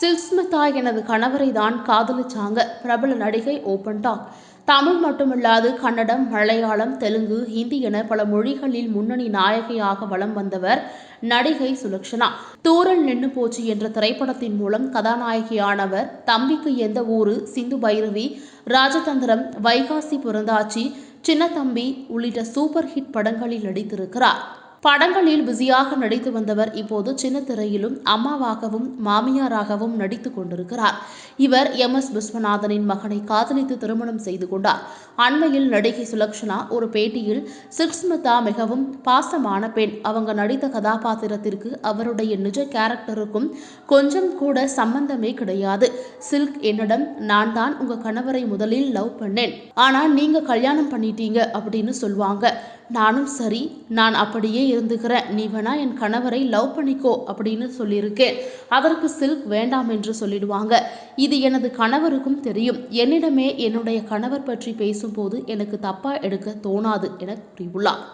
சில்ஸ்மிதா எனது கணவரை தான் காதலிச்சாங்க. பிரபல நடிகை ஓபன் டாக். தமிழ் மட்டுமில்லாது கன்னடம் மலையாளம் தெலுங்கு ஹிந்தி என பல மொழிகளில் முன்னணி நாயகியாக வலம் வந்தவர் நடிகை சுலக்ஷனா. தூரல் நின்று போச்சு என்ற திரைப்படத்தின் மூலம் கதாநாயகியானவர் தம்பிக்கு எந்த ஊரு சிந்து பைரவி ராஜதந்திரம் வைகாசி பிறந்தாச்சி சின்னத்தம்பி உள்ளிட்ட சூப்பர் ஹிட் படங்களில் நடித்திருக்கிறார். படங்களில் பிஸியாக நடித்து வந்தவர் இப்போது சின்ன திரையிலும் அம்மாவாகவும் மாமியாராகவும் நடித்துக் கொண்டிருக்கிறார். இவர் எம். எஸ். விஸ்வநாதனின் மகனை காதலித்து திருமணம் செய்து கொண்டார். அண்மையில் நடிகை சுலக்ஷனா ஒரு பேட்டியில் சிக்ஸ்மிதா மிகவும் பாசமான பெண். அவங்க நடித்த கதாபாத்திரத்திற்கு அவருடைய நிஜ கேரக்டருக்கும் கொஞ்சம் கூட சம்பந்தமே கிடையாது. சில்க் என்னிடம் நான் தான் உங்க கணவரை முதலில் லவ் பண்ணேன். ஆனா நீங்க கல்யாணம் பண்ணிட்டீங்க அப்படின்னு சொல்லுவாங்க. நானும் சரி. நான் அப்படியே இருந்துக்கிறேன் நீ வேணா என் கணவரை லவ் பண்ணிக்கோ அப்படின்னு சொல்லியிருக்கேன். அதற்கு சில்க் வேண்டாம் என்று சொல்லிடுவாங்க. இது எனது கணவருக்கும் தெரியும். என்னிடமே என்னுடைய கணவர் பற்றி பேசும்போது எனக்கு தப்பா எடுக்க தோணாது என கூறியுள்ளார்.